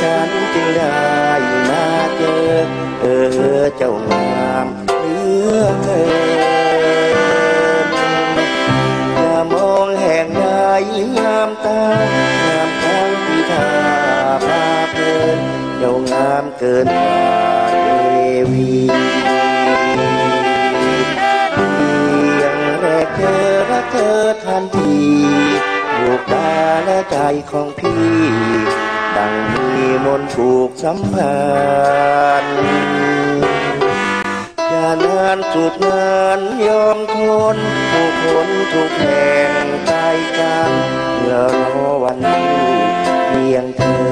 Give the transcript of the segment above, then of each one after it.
ฉันจึงได้มาเจอ เออเจ้างามเหลือเกินอย่ามองแห่งใดงามตางามทั้งที่ทาพาเพลินเจ้างามเกินกว่าเทวียังแรกเจอรักเธอทันทีดวงตาและใจของพี่ ดังมีมนผูกสัมพันธ์อย่านานสุดนานยอมทนผู้คนทุกแห่งใจกันเพื่อรอวันที่เพียงเธอ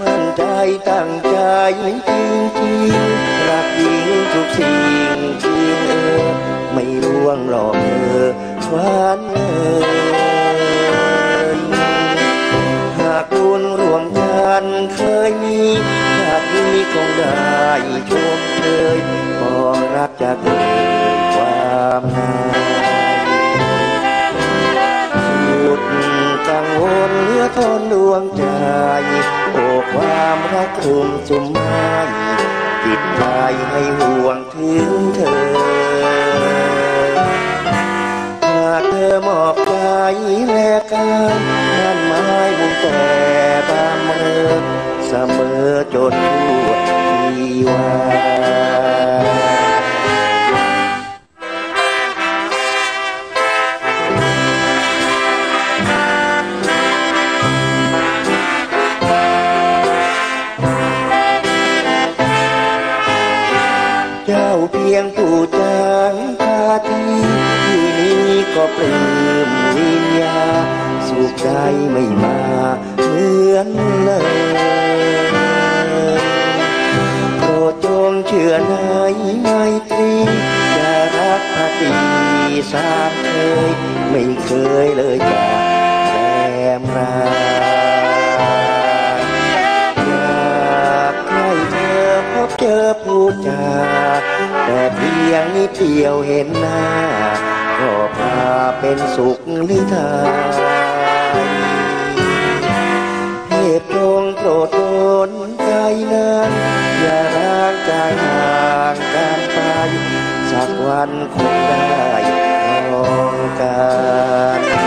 มั่นใจตั้งใจจริงจริงรักจริงทุกสิ่งจริงเออไม่ร่วงหลอกเธอ เคยมีชาตินี้คงได้ชมเชยมอรักจะเกิดความหมายสุดกังวลเหลือทนดวงใจโอ้ความรักคลุมสุมไม้ติดใจให้ห่วงถึงเธอหากเธอมอบใจแลกกันนั่นหมายมุ่งแต่ เสมอจนทั่วทีวาเจ้าเพียงผู้จางพาทีที่นี้ก็เปลื้มวิญญาสุขใจไม่มาเหมือนเลย เชื่อในไมตรีจะรักภักดีสามเคย ไม่เคยเลยจากแรมราอยากให้เธอพบเจอผู้จาแต่เพียงนิดเดียวเห็นหน้า ก็พาเป็นสุขลิทา สักวันคงได้ลองกัน